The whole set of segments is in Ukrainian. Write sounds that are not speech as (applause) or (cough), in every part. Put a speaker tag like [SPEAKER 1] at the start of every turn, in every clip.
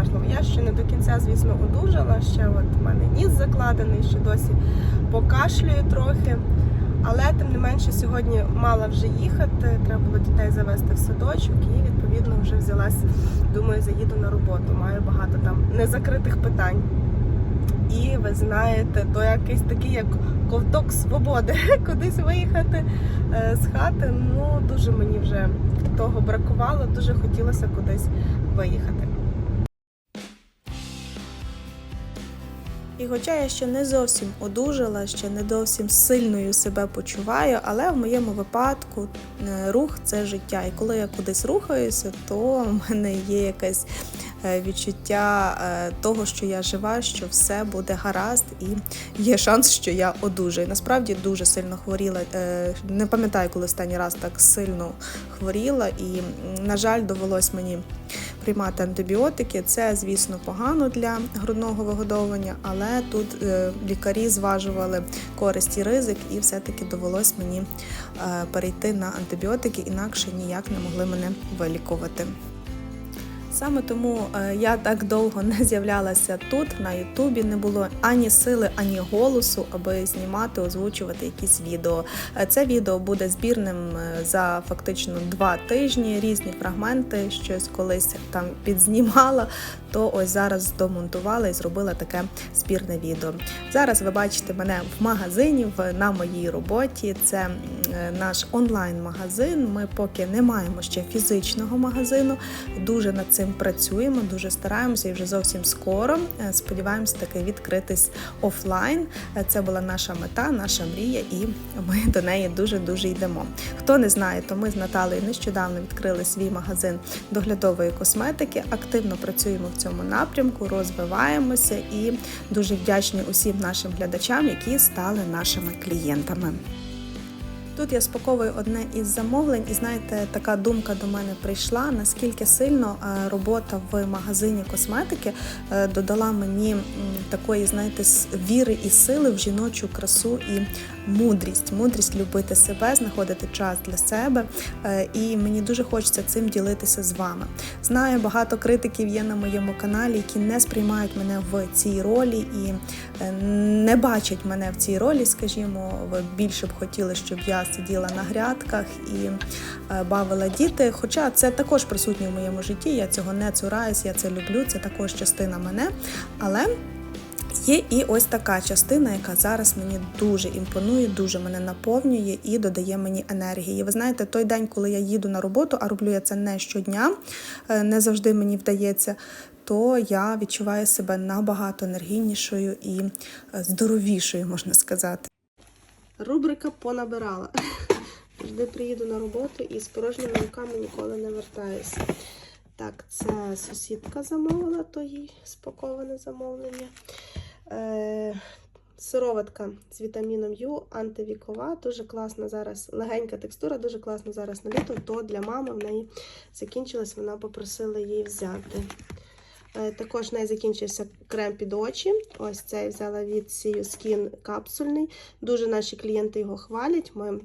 [SPEAKER 1] дуже. Я ще не до кінця, звісно, одужала. Ще от в мене ніс закладений, ще досі покашлюю трохи. Але тим не менше сьогодні мала вже їхати. Треба було дітей завести в садочок і відповідно вже взялась. Думаю, заїду на роботу. Маю багато там незакритих питань. І ви знаєте, то якийсь такий як ковток свободи, (laughs) кудись виїхати е, з хати. Ну дуже мені вже того бракувало, дуже хотілося кудись виїхати.
[SPEAKER 2] І хоча я ще не зовсім одужала, ще не зовсім сильною себе почуваю, але в моєму випадку е, рух це життя. І коли я кудись рухаюся, то в мене є якесь е, відчуття е, того, що я жива, що все буде гаразд, і є шанс, що я одужаю. Насправді дуже сильно хворіла. Не пам'ятаю, коли останній раз так сильно хворіла, і, на жаль, довелось мені приймати антибіотики. Це, звісно, погано для грудного вигодовування, але тут е, лікарі зважували користь і ризик, і все-таки довелось мені е, перейти на антибіотики, інакше ніяк не могли мене вилікувати. Саме тому е, я так довго не з'являлася тут, на Ютубі. Не було ані сили, ані голосу, аби знімати, озвучувати якісь відео. Е, Це відео буде збірним е, за фактично два тижні. Різні фрагменти, щось колись там підзнімала. То ось зараз домонтувала і зробила таке збірне відео. Зараз ви бачите мене в магазині на моїй роботі. Це наш онлайн-магазин. Ми поки не маємо ще фізичного магазину. Дуже над цим працюємо, дуже стараємося і вже зовсім скоро. е, Сподіваємося таки відкритись офлайн. Е, Це була наша мета, наша мрія, і ми (laughs) до неї дуже дуже йдемо. Хто не знає, то ми з Наталею нещодавно відкрили свій магазин доглядової косметики. Активно працюємо в цьому напрямку, розвиваємося і дуже вдячні усім нашим глядачам, які стали нашими клієнтами. Тут я спаковую одне із замовлень, і знаєте, така думка до мене прийшла, наскільки сильно е, робота в магазині косметики е, додала мені такої, знаєте, віри і сили в жіночу красу і мудрість. Мудрість любити себе, знаходити час для себе. Е, І мені дуже хочеться цим ділитися з вами. Знаю, багато критиків є на моєму каналі, які не сприймають мене в цій ролі і не бачать мене в цій ролі, скажімо, ви більше б хотіли, щоб я сиділа на грядках і е, бавила діти. Хоча це також присутнє в моєму житті, я цього не цураюсь, я це люблю, це також частина мене. Але Є і ось така частина, яка зараз мені дуже імпонує, дуже мене наповнює і додає мені енергії. Ви знаєте, той день, коли я їду на роботу, а роблю я це не щодня, е, не завжди мені вдається. То я відчуваю себе набагато енергійнішою і е, здоровішою, можна сказати.
[SPEAKER 1] Рубрика понабирала. (laughs) Завжди приїду на роботу і з порожніми руками ніколи не вертаюся. Так, це сусідка замовила, то їй спаковане замовлення. Е, сироватка з вітаміном Ю, антивікова, дуже класна зараз, легенька текстура, дуже класна зараз на літо, то для мами в неї закінчилась, вона попросила її взяти. Е, Також в неї закінчився крем під очі. Ось цей взяла від Sea Skin капсульний. Дуже наші клієнти його хвалять. Ми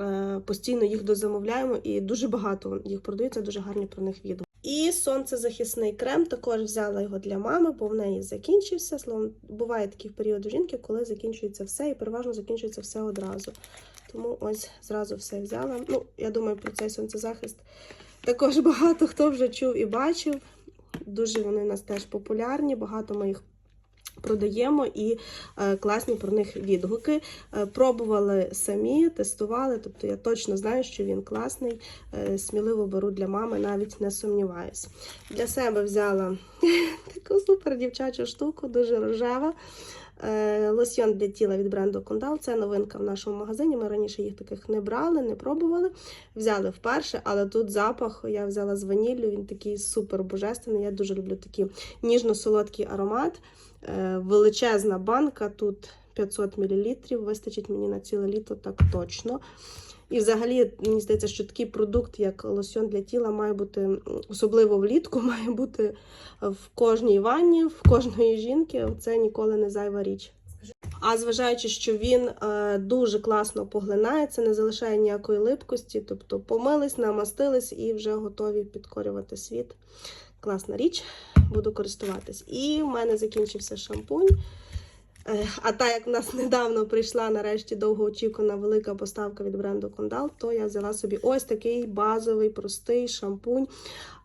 [SPEAKER 1] е, постійно їх дозамовляємо і дуже багато їх продається, дуже гарні про них відео. І сонцезахисний крем також взяла його для мами, бо в неї закінчився. Словом, буває такі періоди жінки, коли закінчується все, і переважно закінчується все одразу. Тому ось зразу все взяла. Ну, я думаю, про цей сонцезахист також багато хто вже чув і бачив. Дуже вони у нас теж популярні, багато ми їх продаємо і е, класні про них відгуки. Е, пробували самі, тестували, тобто я точно знаю, що він класний. Е, сміливо беру для мами, навіть не сумніваюсь. Для себе взяла (laughs) таку супер дівчачу штуку, дуже рожева. Е, Лосьйон для тіла від бренду Кондал. Це новинка в нашому магазині. Ми раніше їх таких не брали, не пробували. Взяли вперше, але тут запах я взяла з ваніллю. Він такий супер божественний. Я дуже люблю такий ніжно-солодкий аромат. Е, Величезна банка, тут 500 мл. Вистачить мені на ціле літо, так точно. І взагалі, мені здається, що такий продукт, як лосьон для тіла, має бути, особливо влітку, (laughs) має бути в кожній ванні, в кожної жінки. Це ніколи не зайва річ. А зважаючи, що він е, дуже класно поглинається, не залишає ніякої липкості, тобто помились, намастились і вже готові підкорювати світ. Класна річ, буду користуватись. І в мене закінчився шампунь. А так як в нас (laughs) недавно прийшла нарешті довгоочікувана велика поставка від бренду Кондал, то я взяла собі ось такий базовий простий шампунь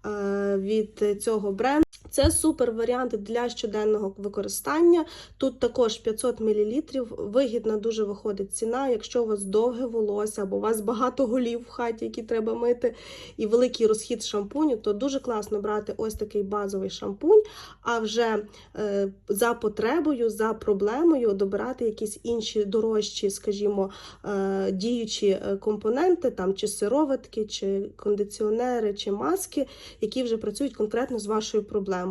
[SPEAKER 1] е, від цього бренду. Це супер варіант для щоденного використання. Тут також 500 мл. Вигідна дуже виходить ціна. Якщо у вас довге волосся або у вас багато голів в хаті, які треба мити, і великий розхід шампуню, то дуже класно брати ось такий базовий шампунь, а вже е, за потребою, за проблемою добирати якісь інші дорожчі, скажімо, е, діючі е, компоненти, там чи сироватки, чи кондиціонери, чи маски, які вже працюють конкретно з вашою проблемою.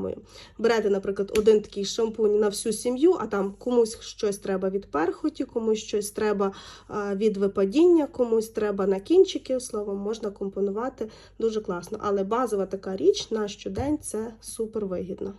[SPEAKER 1] Берете, наприклад, один такий шампунь на всю сім'ю, а там комусь щось треба від перхоті, комусь щось треба е, від випадіння, комусь треба на кінчики. Словом, можна компонувати дуже класно. Але базова така річ на щодень це супер вигідно.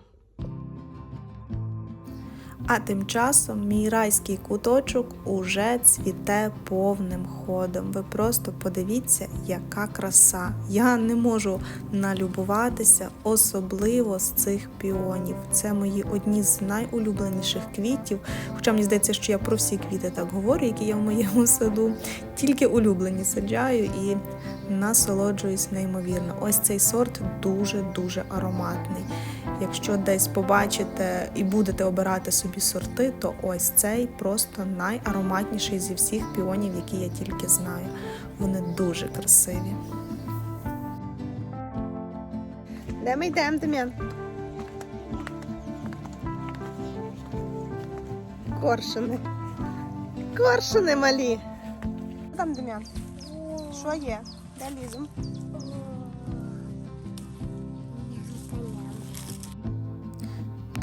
[SPEAKER 2] А тим часом мій райський куточок уже цвіте повним ходом. Ви просто подивіться, яка краса. Я не можу налюбуватися особливо з цих піонів. Це мої одні з найулюбленіших квітів. Хоча мені здається, що я про всі квіти так говорю, які є в моєму саду. Тільки улюблені саджаю і насолоджуюсь неймовірно. Ось цей сорт дуже-дуже ароматний. Якщо десь побачите і будете обирати собі сорти, то ось цей просто найароматніший зі всіх піонів, які я тільки знаю. Вони дуже красиві.
[SPEAKER 1] Де ми йдемо, Дем'ян? Коршуни. Коршуни малі. Там, Дем'ян. Що є? Де лізем?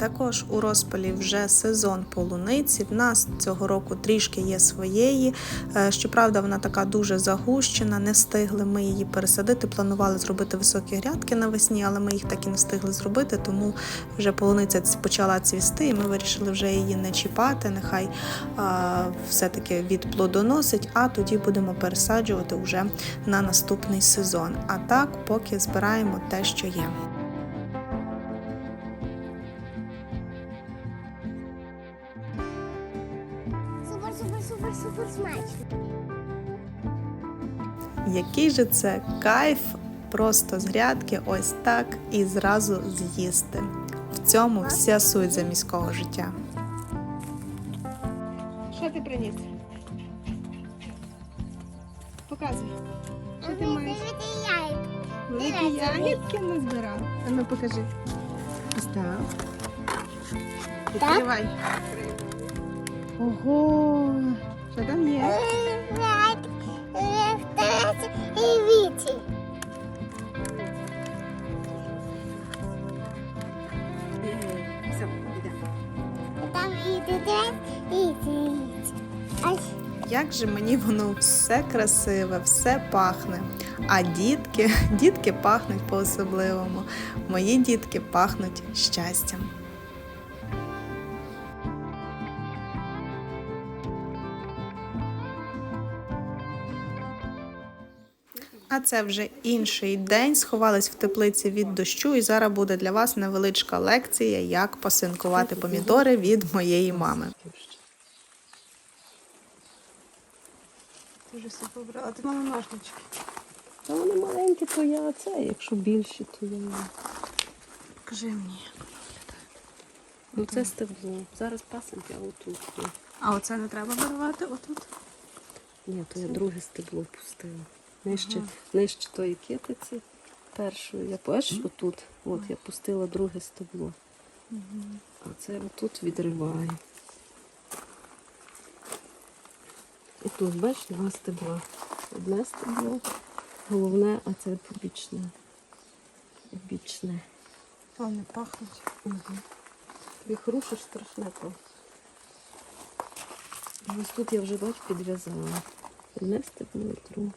[SPEAKER 2] Також у розпалі вже сезон полуниці. В нас цього року трішки є своєї. Е, Щоправда, вона така дуже загущена, не встигли ми її пересадити. Планували зробити високі грядки навесні, але ми їх так і не встигли зробити, тому вже полуниця почала цвісти, і ми вирішили вже її не чіпати. Нехай все-таки відплодоносить, а тоді будемо пересаджувати вже на наступний сезон. А так, поки збираємо те, що є. Який же це кайф просто з грядки, ось так і зразу з'їсти. В цьому вся суть за міського життя.
[SPEAKER 1] Що ти приніс? Показуй. Що ти маєш? Великі ягідки назбирав. А ну покажи. Ось так. Відкривай. Ого! Що там є?
[SPEAKER 3] Рефтець і віці. Там і дедець, і віці.
[SPEAKER 2] Як же мені воно все красиве, все пахне. А дітки, (laughs) дітки пахнуть по-особливому. Мої дітки пахнуть щастям. А це вже інший день. Сховались в теплиці від дощу, і зараз буде для вас невеличка лекція, як посинкувати помідори від моєї мами.
[SPEAKER 1] Вже все побрала. Ти мала ножнички.
[SPEAKER 4] Та вони маленькі, то я це, якщо більші, то я.
[SPEAKER 1] Покажи мені.
[SPEAKER 4] Ну це стебло. Зараз пасенки, а отут. є.
[SPEAKER 1] А оце не треба виривати отут?
[SPEAKER 4] Ні, то я друге стебло пустила. Нижче, нижче тої китиці першої. Я бачиш, отут. От я пустила друге стебло. А це отут відриваю. І тут, бачиш, два стебла. Одне стебло, головне, а це побічне. Бічне.
[SPEAKER 1] Вони пахнуть.
[SPEAKER 4] Угу. Тобі хрушиш страшне просто. Ось тут я вже бач підв'язала. Одне стебло друге.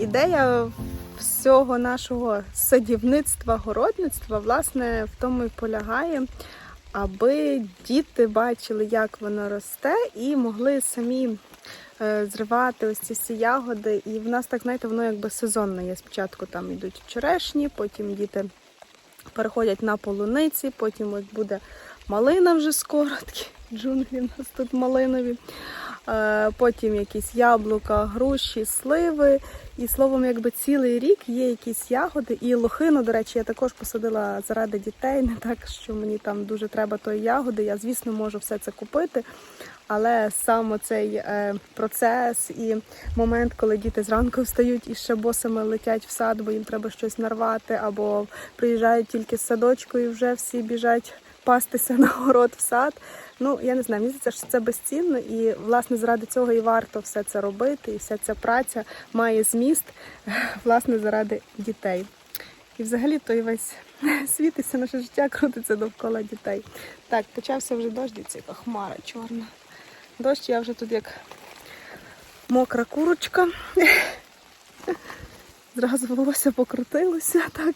[SPEAKER 2] Ідея всього нашого садівництва, городництва, власне, в тому і полягає, аби діти бачили, як воно росте, і могли самі е, зривати ось ці всі ягоди. І в нас так, знаєте, воно якби сезонне є. Спочатку там йдуть черешні, потім діти переходять на полуниці, потім ось буде малина вже скоро, такі (laughs) джунглі у нас тут малинові. Е, Потім якісь яблука, груші, сливи. І словом, якби цілий рік є якісь ягоди. І лохину, до речі, я також посадила заради дітей. Не так, що мені там дуже треба тої ягоди. Я, звісно, можу все це купити. Але саме цей е, процес і момент, коли діти зранку встають і ще босами летять в сад, бо їм треба щось нарвати, або приїжджають тільки з садочку і вже всі біжать пастися (laughs) на город в сад. Ну, я не знаю, мені здається, що це безцінно, і власне заради цього і варто все це робити, і вся ця праця має зміст, (laughs) власне, заради дітей. І взагалі той весь (laughs) світ і все наше життя крутиться довкола дітей. Так, почався вже дощ, дивіться, яка хмара чорна. Дощ, я вже тут як мокра курочка. (laughs) Зразу волосся покрутилося, так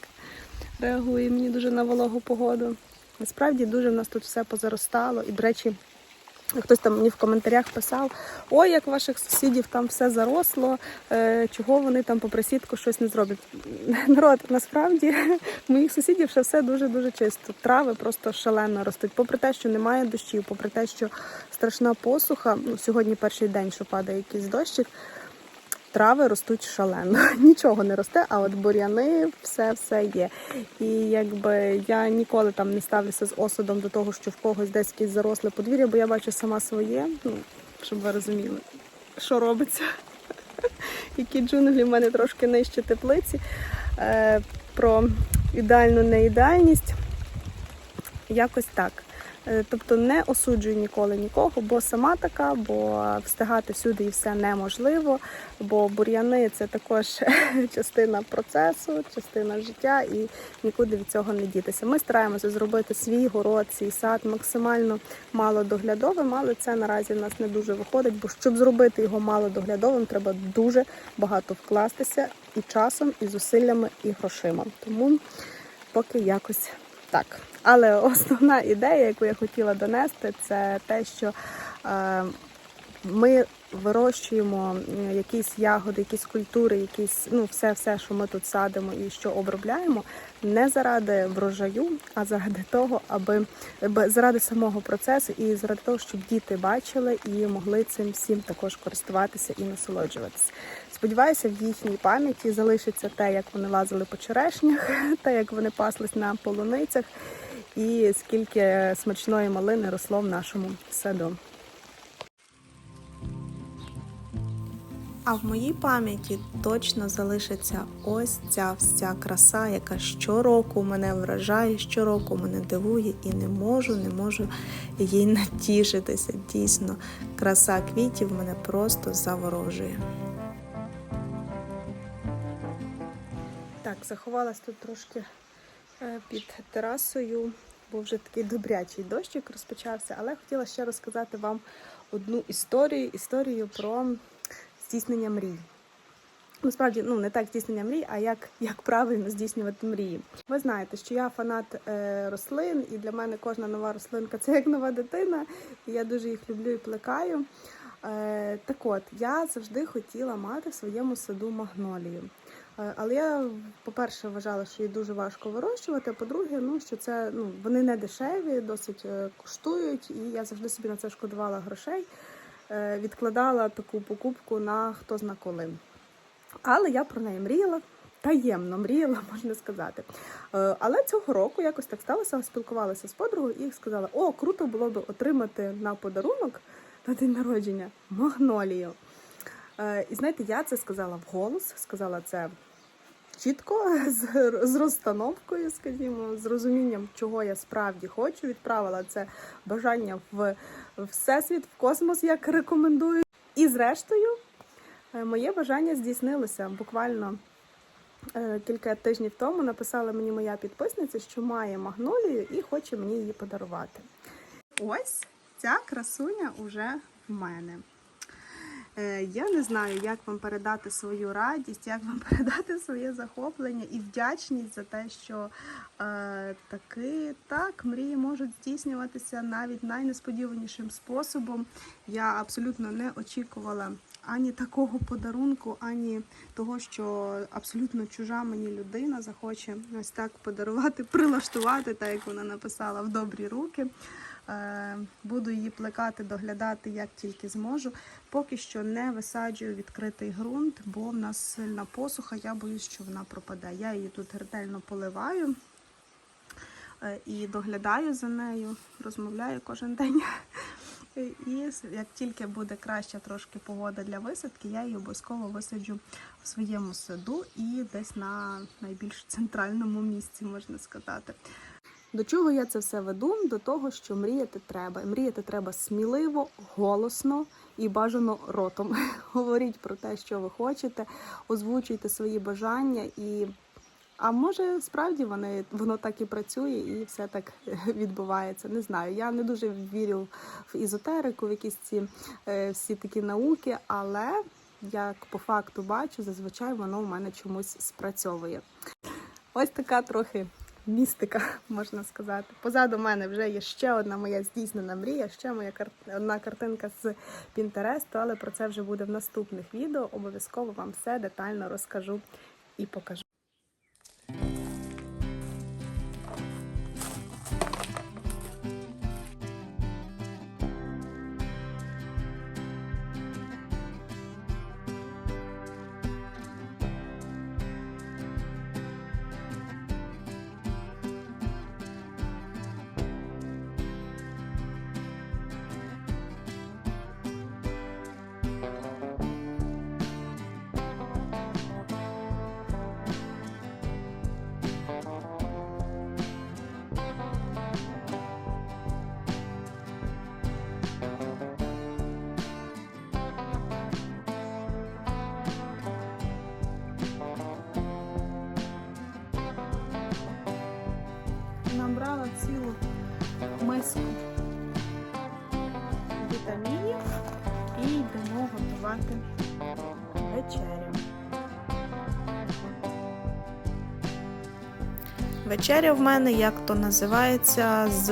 [SPEAKER 2] реагує мені дуже на вологу погоду. Насправді дуже в нас тут все позаростало. І, до речі, хтось там мені в коментарях писав: ой, як ваших сусідів там все заросло, е, чого вони там по присідку щось не зроблять. (laughs) Народ, насправді в (laughs) моїх сусідів ще все дуже-дуже чисто. Трави просто шалено ростуть. Попри те, що немає дощів, попри те, що страшна посуха, ну, сьогодні перший день, що падає якийсь дощик. Трави ростуть шалено. (laughs) Нічого не росте, а от бур'яни все все є. І якби я ніколи там не ставлюся з осудом до того, що в когось десь якесь заросле подвір'я, бо я бачу сама своє, ну, щоб ви розуміли, що робиться. (laughs) Які джунглі в мене трошки нижче теплиці. Е, про ідеальну неідеальність. Якось так. Е, Тобто не осуджую ніколи нікого, бо сама така, бо встигати всюди і все неможливо, бо бур'яни це також (laughs) частина процесу, частина життя, і нікуди від цього не дітися. Ми стараємося зробити свій город, свій сад максимально малодоглядовим, але це наразі в нас не дуже виходить, бо щоб зробити його малодоглядовим, треба дуже багато вкластися і часом, і зусиллями, і грошима. Тому поки якось так. Але основна ідея, яку я хотіла донести, це те, що е, ми вирощуємо якісь ягоди, якісь культури, якісь ну все, все, що ми тут садимо і що обробляємо, не заради врожаю, а заради того, аби заради самого процесу і заради того, щоб діти бачили і могли цим всім також користуватися і насолоджуватися. Сподіваюся, в їхній пам'яті залишиться те, як вони лазили по черешнях, (laughs) те, як вони паслись на полуницях, і скільки смачної малини росло в нашому саду. А в моїй пам'яті точно залишиться ось ця вся краса, яка щороку мене вражає, щороку мене дивує і не можу, не можу їй натішитися. Дійсно, краса квітів мене просто заворожує. Так, заховалась тут трошки е, під терасою, бо вже такий добрячий дощик розпочався, але хотіла ще розказати вам одну історію, історію про здійснення мрій. Насправді, ну не так здійснення мрій, а як, як правильно здійснювати мрії. Ви знаєте, що я фанат е, рослин, і для мене кожна нова рослинка це як нова дитина, і я дуже їх люблю і плекаю. Е, так от, я завжди хотіла мати в своєму саду магнолію. Е, Але я, по-перше, вважала, що її дуже важко вирощувати. а По-друге, ну що це ну вони не дешеві, досить е, коштують, і я завжди собі на це шкодувала грошей, е, відкладала таку покупку на хто зна коли. Але я про неї мріяла таємно мріяла, (laughs) можна сказати. Але цього року якось так сталося, спілкувалася з подругою і сказала: о, круто було б отримати на подарунок на день народження магнолію. І знаєте, я це сказала вголос, сказала це чітко, (laughs) з, з розстановкою, скажімо, з розумінням, чого я справді хочу. Відправила це бажання в всесвіт, в космос, як рекомендую. І зрештою, е, моє бажання здійснилося буквально. е, Кілька тижнів тому написала мені моя підписниця, що має магнолію і хоче мені її подарувати. Ось ця красуня уже в мене. Е, Я не знаю, як вам передати свою радість, як вам (laughs) передати своє захоплення і вдячність за те, що е, таки так мрії можуть здійснюватися навіть найнесподіванішим способом. Я абсолютно не очікувала ані такого подарунку, ані того, що абсолютно чужа мені людина захоче ось так подарувати, (laughs) прилаштувати, так як вона написала в добрі руки. Е, Буду її плекати, доглядати як тільки зможу. Поки що не висаджую відкритий ґрунт, бо в нас сильна посуха. Я боюсь, що вона пропаде. Я її тут ретельно поливаю е, і доглядаю за нею, розмовляю кожен день. (laughs) І як тільки буде краща трошки погода для висадки, я її обов'язково висаджу в своєму саду і десь на найбільш центральному місці, можна сказати. До чого я це все веду? До того, що мріяти треба. Мріяти треба сміливо, голосно і бажано ротом. (laughs) Говоріть про те, що ви хочете, озвучуйте свої бажання і. А може справді вони воно так і працює, і все так (laughs) відбувається. Не знаю. Я не дуже вірю в ізотерику, в якісь ці е, всі такі науки, але як по факту бачу, зазвичай воно у мене чомусь спрацьовує. Ось така трохи містика, (laughs) можна сказати. Позаду мене вже є ще одна моя здійснена мрія, ще моя кар- одна картинка з Пінтересту, але про це вже буде в наступних відео. Обов'язково вам все детально розкажу і покажу. Миску вітамінів і йдемо готувати вечерю. Вечеря в мене, як то називається, з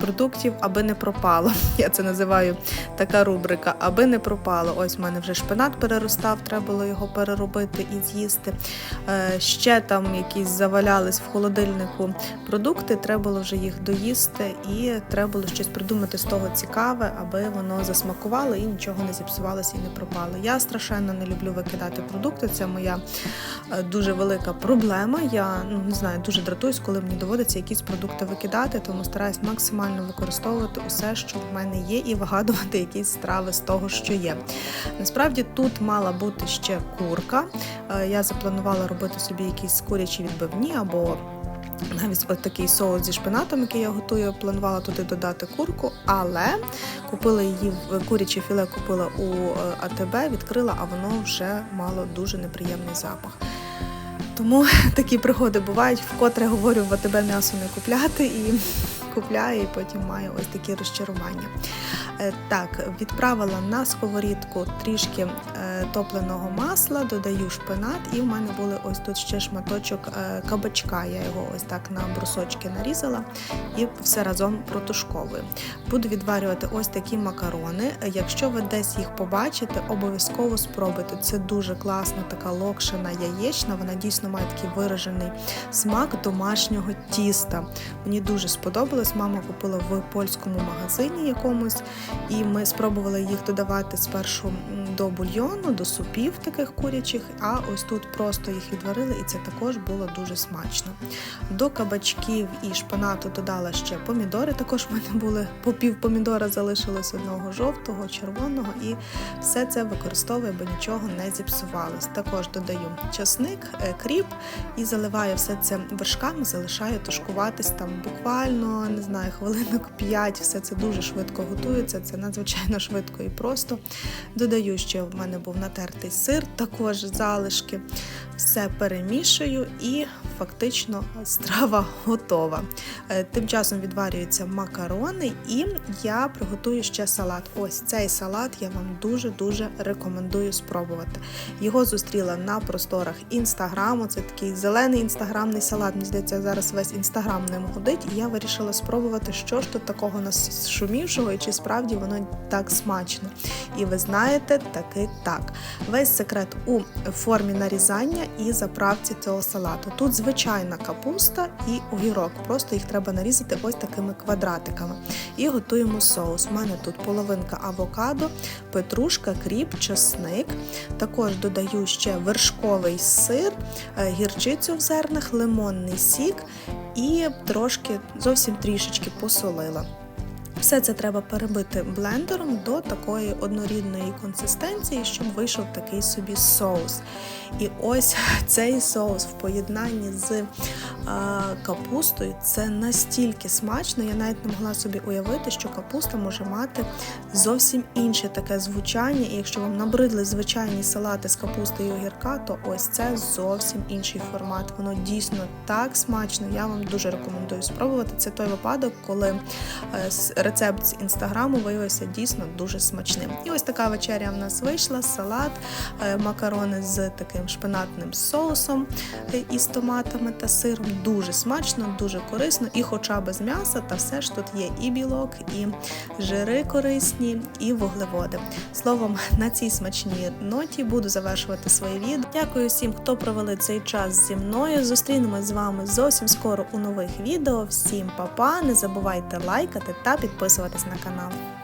[SPEAKER 2] продуктів, аби не пропало. (laughs) Я це називаю така рубрика, аби не пропало. Ось в мене вже шпинат переростав, треба було його переробити і з'їсти. Е, Ще там якісь завалялись в холодильнику продукти, треба було вже їх доїсти, і треба було щось придумати з того цікаве, аби воно засмакувало і нічого не зіпсувалося і не пропало. Я страшенно не люблю викидати продукти. Це моя е, дуже велика проблема. Я ну не знаю, дуже дратуюсь, коли мені доводиться якісь продукти викидати, тому стараюсь максимально використовувати усе, що в мене є, і вигадувати якісь страви з того, що є. Насправді тут мала бути ще курка. Е, Я запланувала робити собі якісь курячі відбивні або навіть от такий соус зі шпинатом, який я готую, планувала туди додати курку, але купила її в куряче філе, купила у е, АТБ, відкрила, а воно вже мало дуже неприємний запах. Тому (laughs) такі пригоди бувають, вкотре говорю в тебе м'ясо не купляти і (laughs) купляю, і потім маю ось такі розчарування. Е, Так, відправила на сковорідку трішки е, топленого масла, додаю шпинат, і в мене були ось тут ще шматочок е, кабачка. Я його ось так на брусочки нарізала і все разом протушковую. Буду відварювати ось такі макарони. Якщо ви десь їх побачите, обов'язково спробуйте. Це дуже класна така локшина яєчна. Вона дійсно має такий виражений смак домашнього тіста. Мені дуже сподобалось. Мама купила в польському магазині якомусь. І ми спробували їх додавати спершу до бульйону, до супів таких курячих, а ось тут просто їх відварили, і це також було дуже смачно. До кабачків і шпинату додала ще помідори. Також в мене були по пів помідора залишилось одного жовтого, червоного, і все це використовую, бо нічого не зіпсувалось. Також додаю часник, е, кріп і заливаю все це вершками, залишаю тушкуватись там буквально не знаю, хвилинок 5. Все це дуже швидко готується. Це надзвичайно швидко і просто. Додаю що в мене був натертий сир, також залишки. Все перемішую і фактично страва готова. Е, Тим часом відварюються макарони, і я приготую ще салат. Ось цей салат я вам дуже-дуже рекомендую спробувати. Його зустріла на просторах інстаграму. Це такий зелений інстаграмний салат. Мені здається, зараз весь інстаграм ним ходить. І я вирішила спробувати, що ж тут такого нашумівшого, і чи справді воно так смачно. І ви знаєте, таки так. Весь секрет у формі нарізання і заправці цього салату. Тут звичайна капуста і огірок. Просто їх треба нарізати ось такими квадратиками. І готуємо соус. У мене тут половинка авокадо, петрушка, кріп, чесник. Також додаю ще вершковий сир, е, гірчицю в зернах, лимонний сік і трошки зовсім трішечки посолила. Все це треба перебити блендером до такої однорідної консистенції, щоб вийшов такий собі соус. І ось (laughs) цей соус в поєднанні з а, капустою це настільки смачно, я навіть не могла собі уявити, що капуста може мати зовсім інше таке звучання. І якщо вам набридли звичайні салати з капусти і огірка, то ось це зовсім інший формат. Воно дійсно так смачно. Я вам дуже рекомендую спробувати. Це той випадок, коли е, рецепт з інстаграму виявився дійсно дуже смачним. І ось така вечеря в нас вийшла: салат, е, макарони з таким шпинатним соусом е, із томатами та сиром. Дуже смачно, дуже корисно, і хоча без м'яса, та все ж тут є і білок, і жири корисні, і вуглеводи. Словом, на цій смачній ноті буду завершувати своє відео. Дякую всім, хто провели цей час зі мною. Зустрінемось з вами зовсім скоро у нових відео. Всім па-па, не забувайте лайкати та підписуватись на канал.